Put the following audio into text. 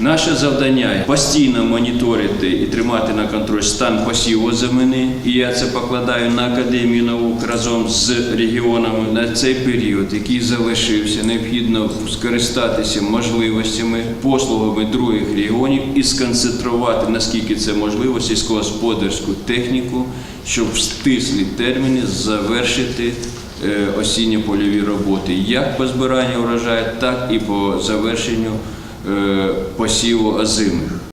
Наше завдання постійно моніторити і тримати на контроль стан посіву землі. І я це покладаю на Академію наук разом з регіонами на цей період, який залишився. Необхідно скористатися можливостями, послугами других регіонів і сконцентрувати наскільки це можливо сільськогосподарську техніку, щоб в стислі терміни завершити е, осінньо-польові роботи як по збиранню урожаю, так і по завершенню посіву озимих.